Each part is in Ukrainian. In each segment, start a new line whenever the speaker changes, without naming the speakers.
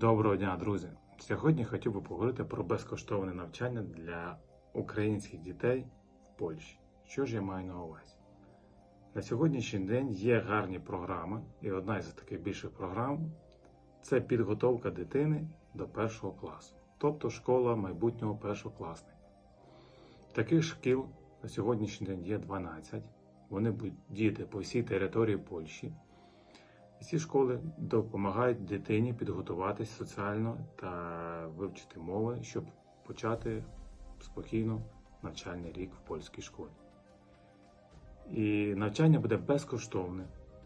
Доброго дня, друзі! Сьогодні хотів би поговорити про безкоштовне навчання для українських дітей в Польщі. Що ж я маю на увазі? На сьогоднішній день є гарні програми, і одна із таких більших програм це підготовка дитини до першого класу, тобто школа майбутнього першокласника. Таких шкіл на сьогоднішній день є 12. Вони будуть діяти по всій території Польщі. Ці школи допомагають дитині підготуватись соціально та вивчити мови, щоб почати спокійно навчальний рік в польській школі. І навчання буде безкоштовне.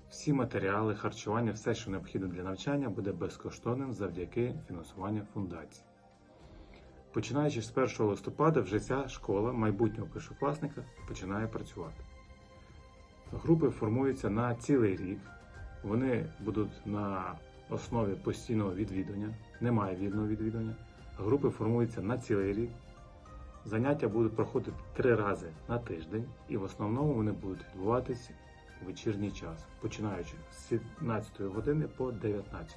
Всі матеріали, харчування, все, що необхідно для навчання, буде безкоштовним завдяки фінансуванню фундації. Починаючи з 1 листопада, вже ця школа майбутнього першокласника починає працювати. Групи формуються на цілий рік. Вони будуть на основі постійного відвідування, немає вільного відвідування. Групи формуються на цілий рік. Заняття будуть проходити три рази на тиждень, і в основному вони будуть відбуватись у вечірній час, починаючи з 17 години по 19.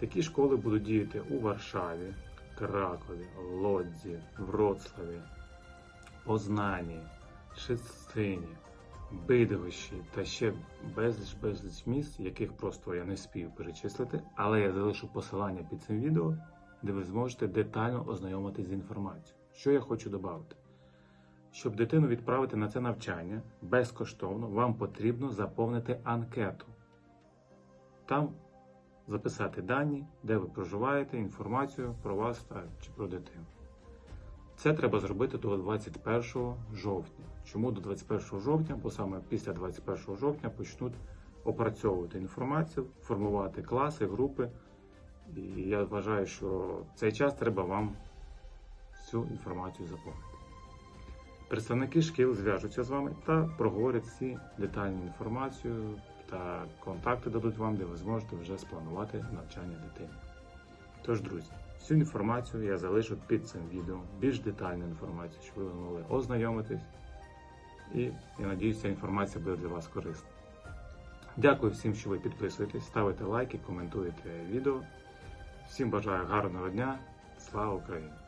Такі школи будуть діяти у Варшаві, Кракові, Лодзі, Вроцлаві, Познані, Шестині, Бидовищі та ще безліч безліч місць, яких просто я не спію перечислити, але я залишу посилання під цим відео, де ви зможете детально ознайомитись з інформацією. Що я хочу додати? Щоб дитину відправити на це навчання безкоштовно, вам потрібно заповнити анкету. Там записати дані, де ви проживаєте, інформацію про вас та чи про дитину. Це треба зробити до 21 жовтня. Чому до 21 жовтня? Бо саме після 21 жовтня почнуть опрацьовувати інформацію, формувати класи, групи. І я вважаю, що в цей час треба вам всю інформацію заповнити. Представники шкіл зв'яжуться з вами та проговорять всі детальні інформацію та контакти дадуть вам, де ви зможете вже спланувати навчання дитини. Тож, друзі, всю інформацію я залишу під цим відео, більш детальну інформацію, щоб ви могли ознайомитись. І я надіюся, ця інформація буде для вас корисна. Дякую всім, що ви підписуєтесь, ставите лайки, коментуєте відео. Всім бажаю гарного дня. Слава Україні!